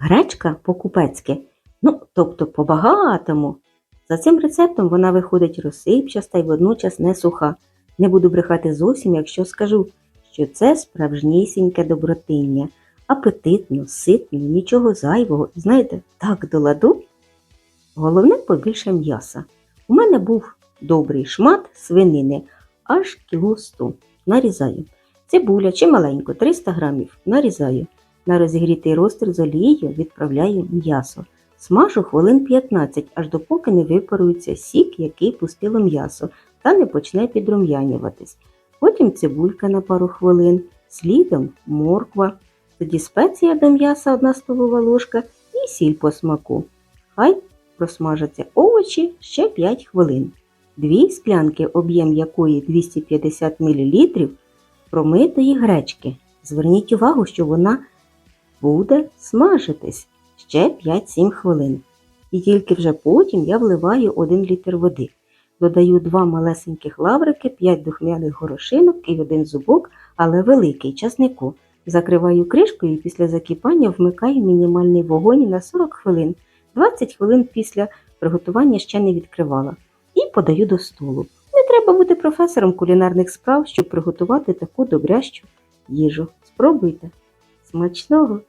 Гречка по-купецьки, ну, тобто по-багатому. За цим рецептом вона виходить розсипчаста і водночас не суха. Не буду брехати зовсім, якщо скажу, що це справжнісіньке добротиння. Апетитно, ситно, нічого зайвого. Знаєте, так до ладу. Головне побільше м'яса. У мене був добрий шмат свинини, аж кіло 100. Нарізаю. Цибуля чи маленько, 300 грамів. Нарізаю. На розігрітий розтір з олією відправляю м'ясо. Смажу хвилин 15, аж допоки не випарується сік, який пустило м'ясо, та не почне підрум'янюватись. Потім цибулька на пару хвилин, слідом морква, тоді спеція до м'яса 1 столова ложка і сіль по смаку. Хай просмажаться овочі ще 5 хвилин. Дві склянки, об'єм якої 250 мл, промитої гречки. Зверніть увагу, що вона буде смажитись ще 5-7 хвилин. І тільки вже потім я вливаю 1 літр води. Додаю 2 малесеньких лаврики, 5 духмяних горошинок і один зубок, але великий часнику. Закриваю кришкою і після закипання вмикаю мінімальний вогонь на 40 хвилин. 20 хвилин після приготування ще не відкривала. І подаю до столу. Не треба бути професором кулінарних справ, щоб приготувати таку добрящу їжу. Спробуйте. Смачного!